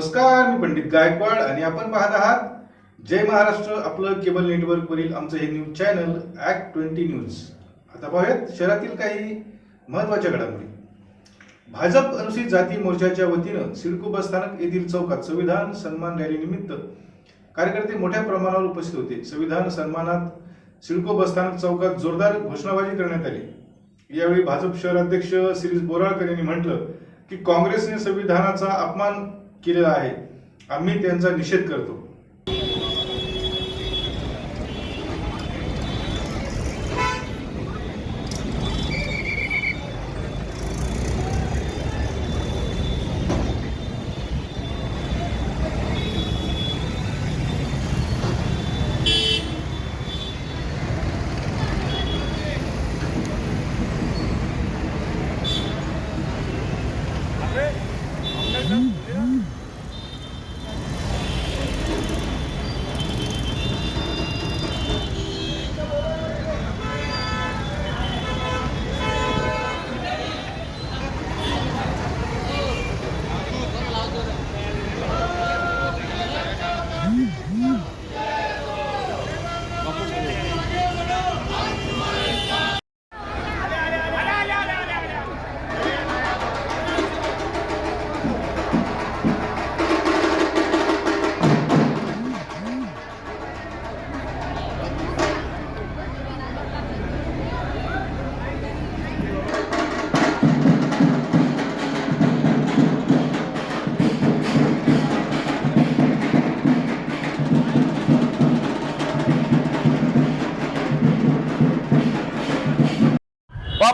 नमस्कार मी पंडित गायकवाड आणि आपण पाहत आहात जय महाराष्ट्र आपलं केबल नेटवर्कवरील आमचं हे news channel act twenty news. आता पाहूयात शहरातील काही महत्त्वाच्या घडामोडी. भाजप अनुसूचित जाती मोर्चाच्या वतीनं सिडको बसस्थानक येथील चौकात संविधान सन्मान रॅलीनिमित्त कार्यकर्ते मोठ्या प्रमाणावर उपस्थित होते. संविधान सन्मानात सिडको बसस्थानक चौकात जोरदार घोषणाबाजी करण्यात आली. यावेळी भाजप शहराध्यक्ष सिरीज बोराळकर यांनी म्हटलं की काँग्रेसने संविधानाचा अपमान केलेला आहे. आम्ही त्यांचा निषेध करतो.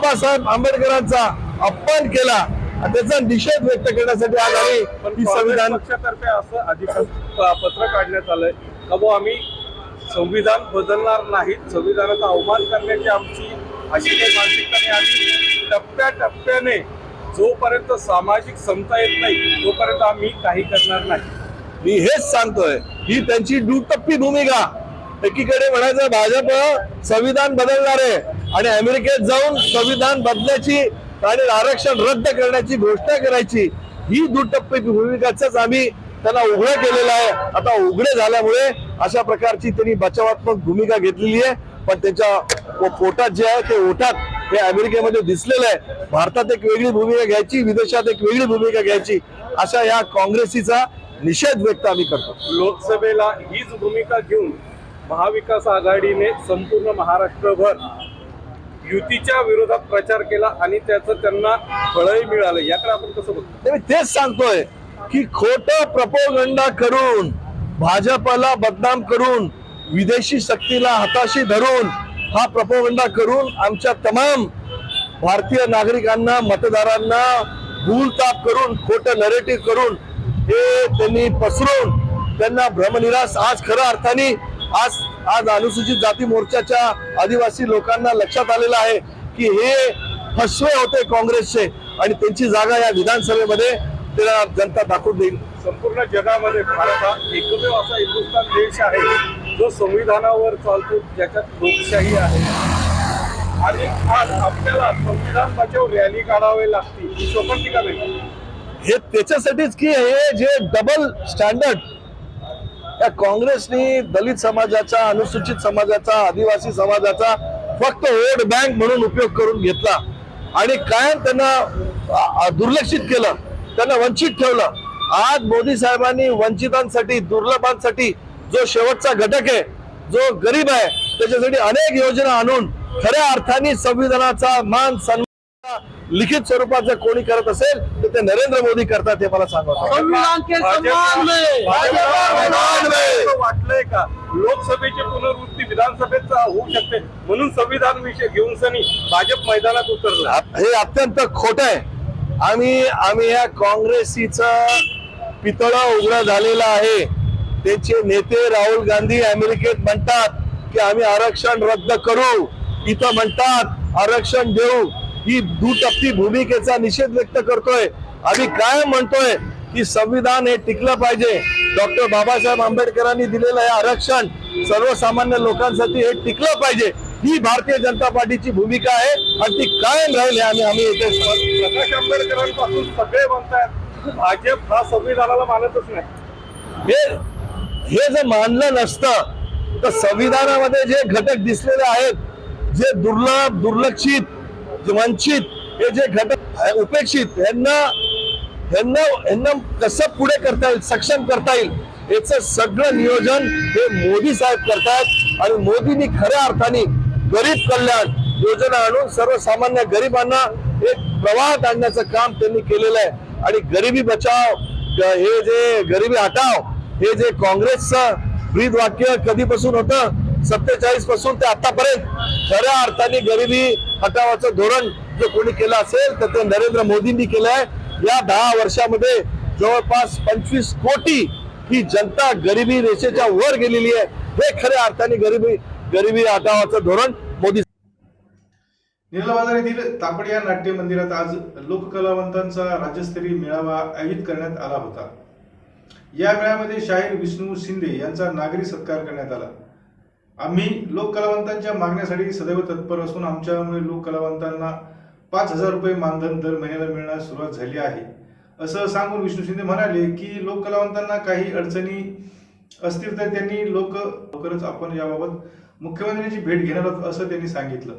बाबासाहेब आंबेडकरांचा अपमान केला. त्याचा निषेध व्यक्त करण्यासाठी आज आम्ही संविधान पक्षातर्फे असं अधिकृत पत्र काढण्यात आलंय. का बुवा आम्ही संविधान बदलणार नाहीत. संविधानाचा अवमान करण्याची आमची अशी काही मानसिकता नाही आम्ही टप्प्याटप्प्याने जोपर्यंत सामाजिक समता येत नाही तोपर्यंत आम्ही काही करणार नाही. मी हेच सांगतोय. ही त्यांची दुटप्पी भूमिका. एकीकडे म्हणायचं भाजप संविधान बदलणार आहे. आणि अमेरिकेत जाऊन संविधान बदलायची आणि आरक्षण रद्द करण्याची घोषणा करायची ही दुटप्पी भूमिकाच आम्ही त्यांना उघडं केलेलं आहे. आता उघडे झाल्यामुळे अशा प्रकारची त्यांनी बचावात्मक भूमिका घेतलेली आहे. पण त्यांच्या पोटात जे आहे ते ओठात हे अमेरिकेमध्ये दिसलेलं आहे. भारतात एक वेगळी भूमिका घ्यायची विदेशात एक वेगळी भूमिका घ्यायची अशा या काँग्रेसीचा निषेध व्यक्त आम्ही करतो. लोकसभेला हीच भूमिका घेऊन महाविकास आघाडीने संपूर्ण महाराष्ट्रभर युतीच्या विरोधात प्रचार केला आणि त्याचं त्यांना फळही मिळालं. याकडे आपण कसं बघतो? मी तेच सांगतोय की खोट प्रपोगंडा करून भाजपला बदनाम करून विदेशी शक्तीला हाताशी धरून हा प्रपोगंडा करून आमच्या तमाम भारतीय नागरिकांना मतदारांना भूलताप करून खोट नरेटिव्ह करून हे त्यांनी पसरून त्यांना भ्रमनिरास आज खऱ्या अर्थाने आज आज अनुसूचित जाती मोर्चाच्या आदिवासी लोकांना लक्षात आलेलं आहे की हे फसवे होते काँग्रेसचे आणि त्यांची जागा या विधानसभेमध्ये त्याला जनता दाखवून देईल. संपूर्ण जगामध्ये भारत हा एकमेव असा हिंदुस्थान देश आहे जो संविधानावर चालतो ज्याच्यात लोकशाही आहे. आणि आज आपल्याला संविधान बचाव रॅली काढावी लागते ही शोकांतिका नाही हे त्याच्यासाठीच की हे जे डबल स्टँडर्ड या काँग्रेसनी दलित समाजाचा अनुसूचित समाजाचा आदिवासी समाजाचा फक्त वोट बँक म्हणून उपयोग करून घेतला. आणि कायम त्यांना दुर्लक्षित केलं. त्यांना वंचित ठेवलं. आज मोदी साहेबांनी वंचितांसाठी दुर्लभांसाठी जो शेवटचा घटक आहे जो गरीब आहे त्याच्यासाठी अनेक योजना आणून खऱ्या अर्थाने संविधानाचा मान सन्मान लिखित स्वरूपात जर कोणी करत असेल तर ते नरेंद्र मोदी करतात हे मला सांगावं संविधान के सम्मान में भाजपा सम्मान में. असं वाटलंय का? लोकसभेची पुनर्वृत्ती विधानसभेत होऊ शकते. म्हणून संविधान विषय घेऊन सनी भाजप मैदानात उतरला. हे अत्यंत खोट आहे. आम्ही आम्ही या काँग्रेसीचं पितळ उघडं झालेलं आहे. त्यांचे नेते राहुल गांधी अमेरिकेत म्हणतात की आम्ही आरक्षण रद्द करू. इथं म्हणतात आरक्षण देऊ. ही दुटप्पी भूमिकेचा निषेध व्यक्त करतोय. आम्ही काय म्हणतोय? की संविधान हे टिकलं पाहिजे. डॉक्टर बाबासाहेब आंबेडकरांनी दिलेलं हे आरक्षण सर्वसामान्य लोकांसाठी हे टिकलं पाहिजे. ही भारतीय जनता पार्टीची भूमिका आहे आणि ती कायम राहील हे आम्ही आम्ही येथे प्रकाश आंबेडकरांपासून सगळे म्हणतात भाजप हा संविधानाला मानतच नाही. हे हे जर मानलं नसतं तर संविधानामध्ये जे घटक दिसलेले आहेत जे दुर्लभ दुर्लक्षित वंचित हे जे घटक उपेक्षित यांना यांना यांना कसं पुढे करता येईल सक्षम करता येईल याचं सगळं नियोजन हे मोदी साहेब करतात आणि मोदींनी खऱ्या अर्थाने गरीब कल्याण योजना आणून सर्वसामान्य गरिबांना एक प्रवाहात आणण्याचं काम त्यांनी केलेलं आहे. आणि गरिबी बचाव हे जे गरिबी हटाव हे जे काँग्रेसचं ब्रीद वाक्य कधीपासून होतं सत्तेचाळीसपासून ते आतापर्यंत खऱ्या अर्थाने गरिबी हटावाचं धोरण जर कोणी केलं असेल तर ते नरेंद्र मोदींनी केलं आहे. या दहा वर्षामध्ये जवळपास पंचवीस कोटी ही जनता गरिबी रेषेच्या वर गेलेली आहे. हे खऱ्या अर्थाने गरिबी गरिबी हटावाचं धोरण मोदी निर्मला बाजार येथील तापड या नाट्य मंदिरात आज लोककलावंतांचा राज्यस्तरीय मेळावा आयोजित करण्यात आला होता. या मेळ्यामध्ये शाहीर विष्णू शिंदे यांचा नागरी सत्कार करण्यात आला. आम्ही लोककलावंतांच्या मागण्यासाठी सदैव तत्पर असून आमच्यामुळे लोककलावंतांना पाच हजार रुपये मानधन दर महिन्याला मिळण्यास सुरुवात झाली आहे. असं सांगून विष्णू शिंदे म्हणाले की लोककलावंतांना काही अडचणी असतील तर त्यांनी लोक लवकरच आपण याबाबत मुख्यमंत्र्यांची भेट घेणार आहोत असं त्यांनी सांगितलं.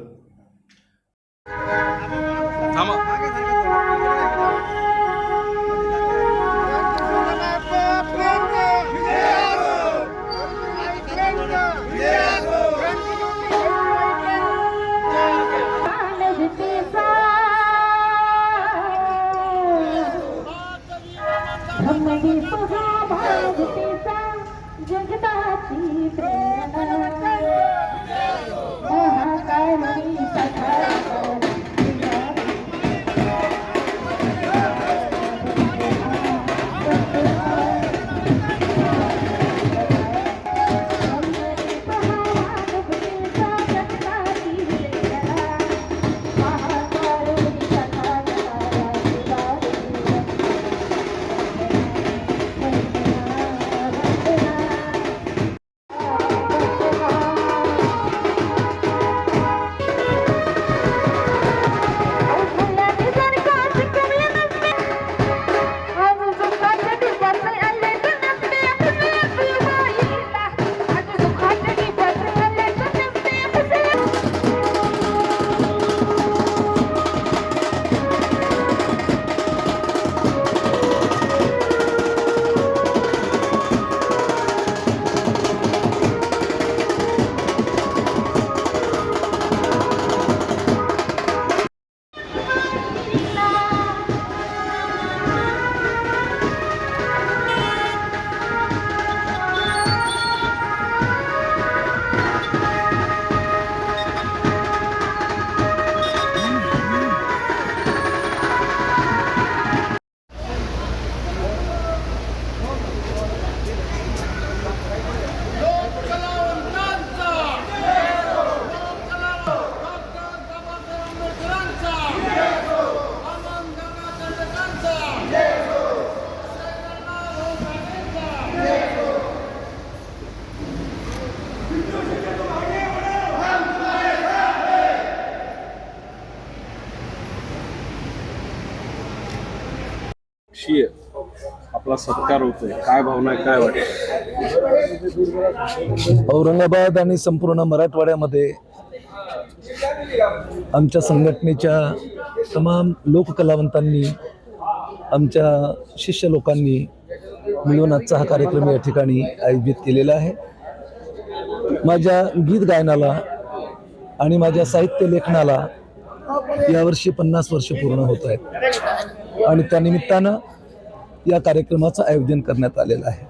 सत्कार होतोय. काय भावना आहे, काय वाटत औरंगाबाद आणि संपूर्ण मराठवाड्यामध्ये आमच्या संघटनेच्या तमाम लोककलावंतांनी आमच्या शिष्य लोकांनी मिळून आजचा हा कार्यक्रम या ठिकाणी आयोजित केलेला आहे. माझ्या गीत गायनाला आणि माझ्या साहित्य लेखनाला यावर्षी पन्नास वर्ष पूर्ण होत आहेत. आणि त्यानिमित्तानं या कार्यक्रमाचं आयोजन करण्यात आलेलं आहे.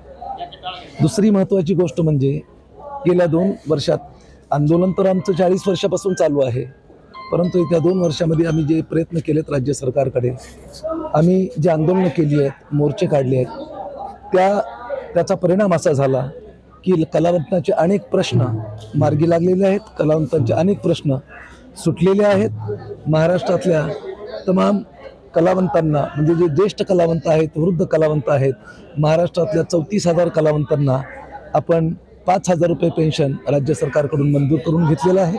दुसरी महत्त्वाची गोष्ट म्हणजे गेल्या दोन वर्षात आंदोलन तर आमचं चाळीस वर्षापासून चालू आहे परंतु येत्या दोन वर्षामध्ये आम्ही जे प्रयत्न केलेत राज्य सरकारकडे आम्ही जे आंदोलनं केली आहेत मोर्चे काढले आहेत त्या त्याचा परिणाम असा झाला की कलावंतांचे अनेक प्रश्न मार्गी लागलेले आहेत कलावंतांचे अनेक प्रश्न सुटलेले आहेत. महाराष्ट्रातल्या तमाम कलावंतांना म्हणजे जे ज्येष्ठ कलावंत आहेत वृद्ध कलावंत आहेत महाराष्ट्रातल्या चौतीस हजार कलावंतांना आपण पाच हजार रुपये पेन्शन राज्य सरकारकडून मंजूर करून घेतलेलं आहे.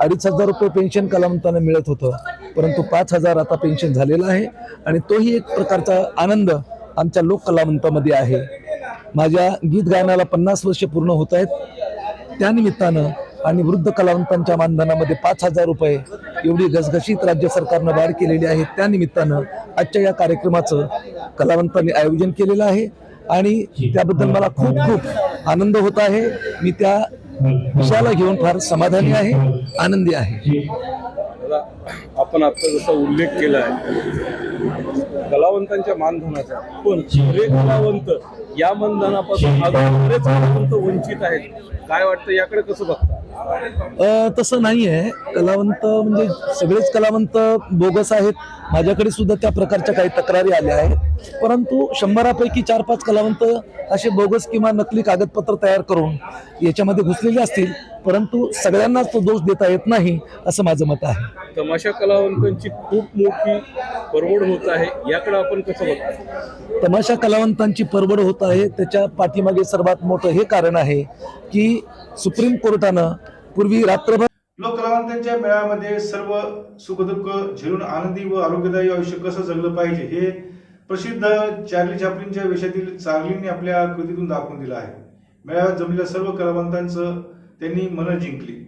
अडीच हजार रुपये पेन्शन कलावंतांना मिळत होतं परंतु पाच हजार आता पेन्शन झालेलं आहे आणि तोही एक प्रकारचा आनंद आमच्या लोककलावंतामध्ये आहे. माझ्या गीत गायनाला पन्नास वर्ष पूर्ण होत आहेत. त्यानिमित्तानं आणि वृद्ध कलावंतांच्या मानधनामध्ये पाच हजार रुपये एवढी घसघशीत राज्य सरकारनं वाढ केलेली आहे. त्यानिमित्तानं आजच्या या कार्यक्रमाचं कलावंतांनी आयोजन केलेलं आहे आणि त्याबद्दल मला खूप खूप आनंद होत आहे. मी त्या विषयाला घेऊन फार समाधानी आहे आनंदी आहे. आपण आता जसा उल्लेख केला आहे कलावंतांच्या मानधनाचा. पण सगळे कलावंत या मानधनापासून अजून बरेच कलावंत वंचित आहेत. काय वाटतं याकडे कसं बघता? तसं नाही आहे. कलावंत म्हणजे सगळेच कलावंत बोगस आहेत. माझ्याकडे सुद्धा त्या प्रकारच्या काही तक्रारी आल्या आहेत. परंतु शंभरापैकी चार पाच कलावंत असे बोगस किंवा नकली कागदपत्र तयार करून याच्यामध्ये घुसलेले असतील. परंतु सगळ्यांनाच तो दोष देता येत नाही असं माझं मत आहे. तमाशा कलावंतांची खूप मोठी परवड होत आहे. याकडे आपण कसं बघतो? तमाशा कलावंतांची परवड होत आहे. त्याच्या पाठीमागे सर्वात मोठं हे कारण आहे की सुप्रीम कोर्टानं पूर्वी रात्रभर लोककलावंतांच्या मेळाव्यामध्ये सर्व सुखदुःख झेलून आनंदी व आरोग्यदायी आयुष्य कसं जगलं पाहिजे हे प्रसिद्ध चार्ली चॅपलिनच्या वेशातील चार्लीने आपल्या कृतीतून दाखवून दिलं आहे. मेळाव्यात जमलेल्या सर्व कलावंतांचं त्यांनी मनं जिंकली.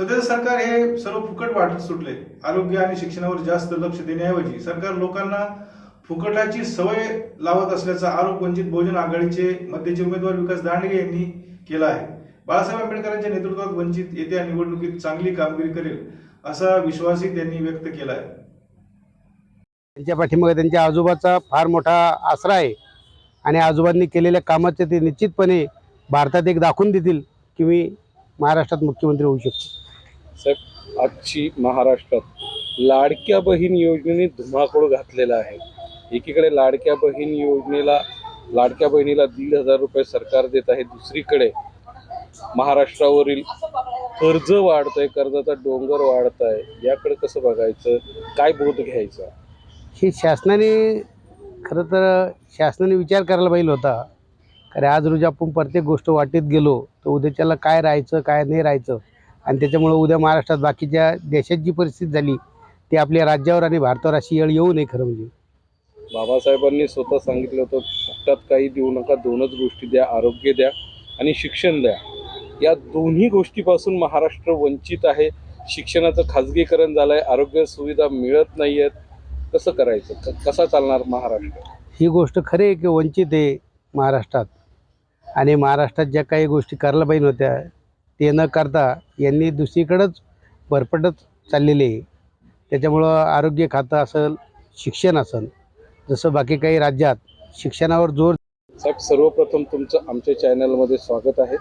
सध्याचं सरकार हे सर्व फुकट वाटत सुटले. आरोग्य आणि शिक्षणावर जास्त लक्ष देण्याऐवजी सरकार लोकांना फुकटाची सवय लावत असल्याचा आरोप वंचित बहुजन आघाडीचे मध्यचे उमेदवार विकास दांडगे यांनी केला आहे. बाळासाहेब आंबेडकरांच्या नेतृत्वात वंचित येत्या निवडणुकीत चांगली कामगिरी करेल असा विश्वासही त्यांनी व्यक्त केला आहे. त्यांच्या पाठीमागे त्यांच्या आजोबाचा फार मोठा आसरा आहे आणि आजोबांनी केलेल्या कामाचे ते निश्चितपणे भारतात एक दाखवून देतील की मी महाराष्ट्रात मुख्यमंत्री होऊ शकतो. साहेब आजची महाराष्ट्रात लाडक्या बहीण योजनेने धुमाकूळ घातलेला आहे. एकीकडे लाडक्या बहीण योजनेला लाडक्या बहिणीला दीड हजार रुपये सरकार देत आहे. दुसरीकडे महाराष्ट्रावरील कर्ज वाढतंय कर्जाचा डोंगर वाढत आहे याकडे कसं बघायचं? काय बोध घ्यायचा? हे शासनाने खरं तर शासनाने विचार करायला पाहिजे होता. कारण आज रोजी आपण प्रत्येक गोष्ट वाटेत गेलो तर उद्याच्याला काय राहायचं काय नाही राहायचं? आणि त्याच्यामुळं उद्या महाराष्ट्रात बाकीच्या देशात जी परिस्थिती झाली ती आपल्या राज्यावर आणि भारतावर अशी येळ येऊ नये खरं म्हणजे. बाबासाहेबांनी स्वतः सांगितलं होतं फुकटात काही देऊ नका दोनच गोष्टी द्या आरोग्य द्या आणि शिक्षण द्या. या दोन्ही गोष्टीपासून महाराष्ट्र वंचित आहे. शिक्षणाचं खाजगीकरण झालं आहे आरोग्य सुविधा मिळत नाही आहेत कसं करायचं? क- कसा चालणार महाराष्ट्र? ही गोष्ट खरी आहे की वंचित आहे महाराष्ट्रात. आणि महाराष्ट्रात ज्या काही गोष्टी करायला पाहिजे होत्या ते न करता यांनी दुसरीकडंच भरपटत चाललेले आहे. त्याच्यामुळं आरोग्य खातं असेल शिक्षण असेल जसं बाकी काही राज्यात शिक्षणावर जोर साहेब सर्वप्रथम तुमचं आमच्या चॅनलमध्ये स्वागत आहे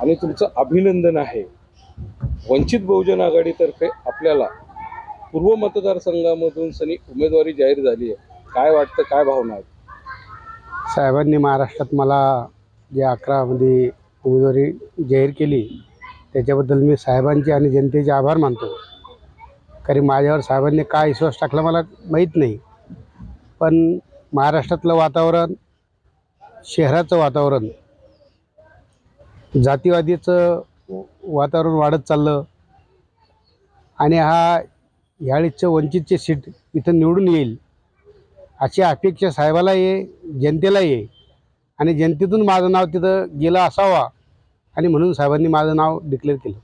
आणि तुमचं अभिनंदन आहे. वंचित बहुजन आघाडीतर्फे आपल्याला पूर्व मतदारसंघामधून सनी उमेदवारी जाहीर झाली आहे. काय वाटतं काय भावना आहेत? साहेबांनी महाराष्ट्रात मला जे अकरामध्ये उमेदवारी जाहीर केली त्याच्याबद्दल मी साहेबांचे आणि जनतेचे आभार मानतो. कारण माझ्यावर साहेबांनी काय विश्वास टाकला मला माहीत नाही. पण महाराष्ट्रातलं वातावरण शहराचं वातावरण जातीवादीचं वातावरण वाढत चाललं. आणि हा यावेळीचं वंचितचे सीट इथं निवडून येईल अशी अपेक्षा साहेबाला ये जनतेला ये आणि जनतेतून माझं नाव तिथं गेलं असावा. आणि म्हणून साहेबांनी माझं नाव डिक्लेअर केलं.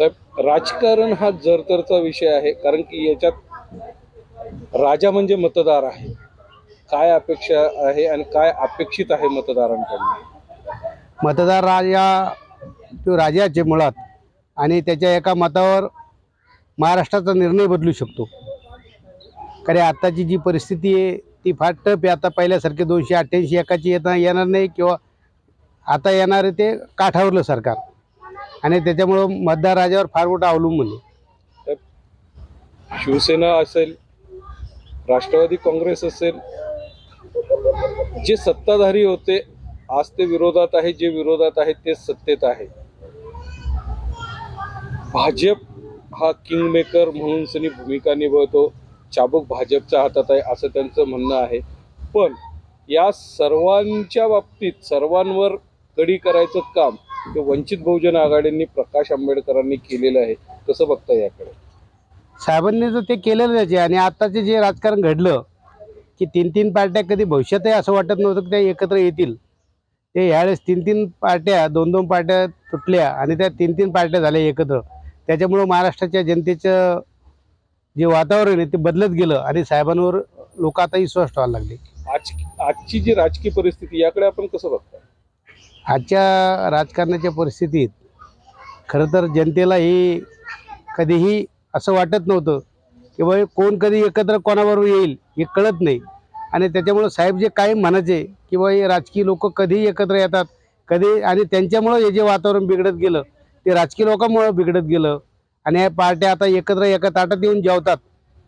साहेब राजकारण हा जरतरचा विषय आहे कारण की याच्यात राजा म्हणजे मतदार आहे. काय अपेक्षा आहे आणि काय अपेक्षित आहे मतदारांकडून? मतदार राजा तो राजाचे मुळात आणि त्याच्या एका मतावर महाराष्ट्राचा निर्णय बदलू शकतो. कारण आत्ताची जी परिस्थिती आहे ती फार टप आहे. आता पहिल्यासारखे दोनशे अठ्ठ्याऐंशी एकाची येता येणार नाही किंवा आता येणार आहे ते काठावरलं सरकार. आणि त्याच्यामुळं मतदार राजावर फार मोठं अवलंबून आहे. शिवसेना असेल राष्ट्रवादी काँग्रेस असेल जे सत्ताधारी होते आज ते विरोधात आहे जे विरोधात आहे ते सत्तेत आहे. भाजप हा किंग मेकर म्हणून सनी भूमिका निभावतो चाबूक भाजपच्या हातात आहे असं त्यांचं म्हणणं आहे. पण या सर्वांच्या बाबतीत सर्वांवर कडी करायचं काम ते वंचित बहुजन आघाडींनी प्रकाश आंबेडकरांनी केलेलं आहे. कसं बघता याकडे? साहेबांनी तर ते केलेलंच आहे आणि आत्ताचे जे राजकारण घडलं की तीन तीन पार्ट्या कधी भविष्यातही असं वाटत नव्हतं की त्या एकत्र येतील. ते यावेळेस तीन तीन पार्ट्या दोन दोन पार्ट्या तुटल्या आणि त्या तीन तीन पार्ट्या झाल्या एकत्र. त्याच्यामुळं महाराष्ट्राच्या जनतेचं जे वातावरण आहे ते बदलत गेलं आणि साहेबांवर लोक आता विश्वास ठेवायला लागले. आज आजची जी राजकीय परिस्थिती याकडे आपण कसं बघताय? आजच्या राजकारणाच्या परिस्थितीत खरं तर जनतेला ही कधीही असं वाटत नव्हतं की बाबा कोण कधी एकत्र कोणाबरोबर येईल हे कळत नाही. आणि त्याच्यामुळं साहेब जे काही म्हणायचे की बाबा हे राजकीय लोक कधीही एकत्र येतात कधी आणि त्यांच्यामुळं हे जे वातावरण बिघडत गेलं ते राजकीय लोकांमुळं बिघडत गेलं. आणि या पार्ट्या आता एकत्र एका ताटात येऊन जेवतात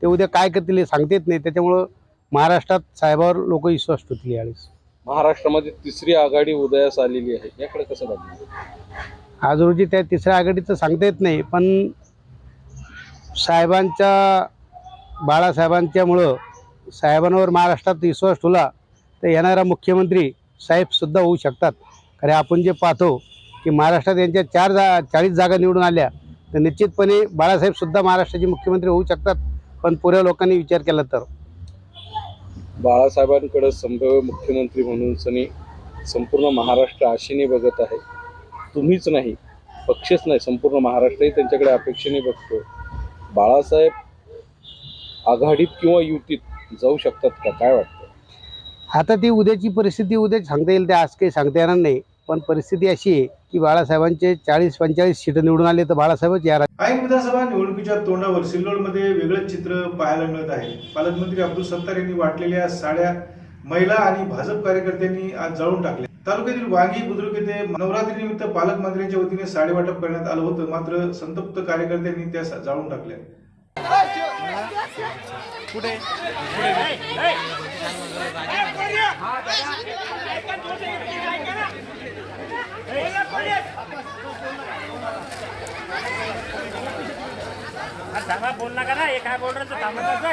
ते उद्या काय करतील हे सांगता येत नाही. त्याच्यामुळं महाराष्ट्रात साहेबावर लोक विश्वास ठेवतील यावेळेस. महाराष्ट्रामध्ये तिसरी आघाडी उदयास आलेली आहे. याकडे कसं बघताय आज रोजी त्या तिसऱ्या आघाडीचं सांगता येत नाही पण साहेबांच्या बाळासाहेबांच्यामुळं साहेबांवर महाराष्ट्रात विश्वास ठेवला तर येणारा मुख्यमंत्री साहेबसुद्धा होऊ शकतात. कारण आपण जे पाहतो की महाराष्ट्रात यांच्या चार जा चाळीस जागा निवडून आल्या तर निश्चितपणे बाळासाहेबसुद्धा महाराष्ट्राचे मुख्यमंत्री होऊ शकतात पण पुऱ्या लोकांनी विचार केला तर. बाळासाहेबांकडं संभाव्य मुख्यमंत्री म्हणून सनी संपूर्ण महाराष्ट्र आशेने बघत आहे. तुम्हीच नाही पक्षच नाही संपूर्ण महाराष्ट्रही त्यांच्याकडे अपेक्षेने बघतो. बाळासाहेब आघाडीत किंवा युतीत जाऊ शकतात का? काय वाटतं? आता ती उद्याची परिस्थिती उद्या सांगता येईल ते आज काही सांगता येणार नाही. पण परिस्थिती अशी आहे की बाळासाहेबांचे चाळीस पंचेचाळीस सीटं निवडून आले तर बाळासाहेबच या ऐन विधानसभा निवडणुकीच्या तोंडावर सिल्लोडमध्ये वेगळंच चित्र पाहायला मिळत आहे पालकमंत्री अब्दुल सत्तार यांनी वाटलेल्या साड्या महिला आणि भाजप कार्यकर्त्यांनी आज जाळून टाकल्या तालुक्यातील वांगी बुद्रुक येथे नवरात्रीनिमित्त पालकमंत्र्यांच्या वतीने साडी वाटप करण्यात आलं होतं मात्र संतप्त कार्यकर्त्यांनी त्या जाळून टाकल्या थांबा बोल नका ना एक काय बोल थांबा ऐका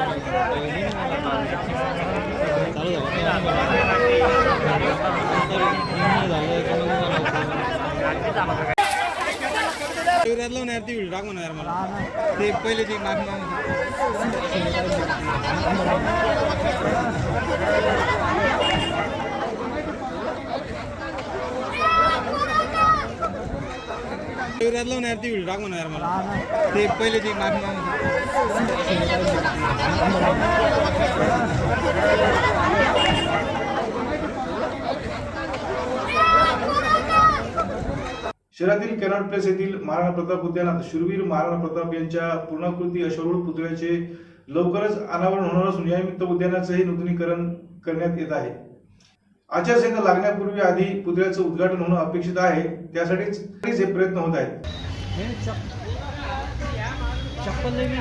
ती व्हिडिओ टाकून यार मला ते पहिले ते नाक नाक शिवराज लावून यार ती यार मला. ते पहिले शहरातील कॅनॉट प्लेस येथील महाराणा प्रताप उद्यानात शुरवीर महाराणा प्रताप यांच्या पूर्णाकृती अश्वरूढ पुतळ्याचे लवकरच अनावरण होणार असून या निमित्त उद्यानाचंही नूतनीकरण करण्यात येत आहे. आचारसंहिता लागण्यापूर्वी आधी पुतळ्याचं उद्घाटन होणं अपेक्षित आहे. त्यासाठीच हे प्रयत्न होत आहेत. चप्पल लेवी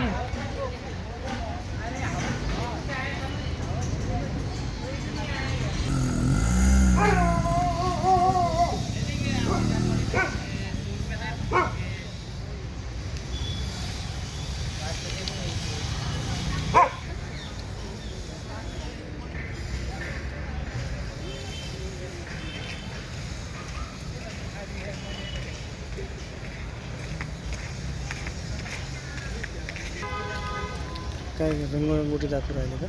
काय रंगरंगोटी दाखवू राहिले का?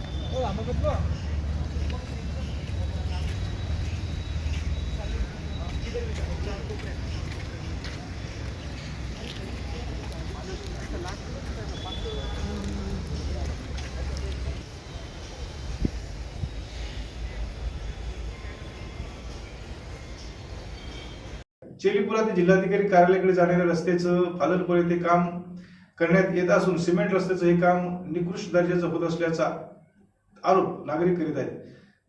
चेलीपुरात जिल्हाधिकारी कार्यालयाकडे जाणाऱ्या रस्त्याचं फालनपूर येथे काम करण्यात येत असून सिमेंट रस्त्याचं हे काम निकृष्ट दर्जाचं होत असल्याचा आरोप नागरिक करीत आहेत.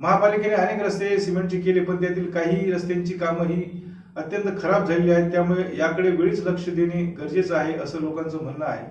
महापालिकेने अनेक रस्ते सिमेंटचे केले पण त्यातील काही रस्त्यांची कामं ही अत्यंत खराब झालेली आहेत. त्यामुळे याकडे वेळीच लक्ष देणे गरजेचं आहे असं लोकांचं म्हणणं आहे.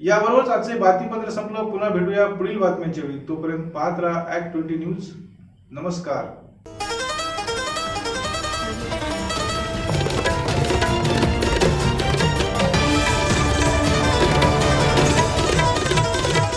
याबरोबरच आजचे बातमीपत्र संपलं. पुन्हा भेटूया पुढील बातम्यांच्या वेळी. तोपर्यंत पाहत राहा ऍक्ट ट्वेंटी न्यूज नमस्कार.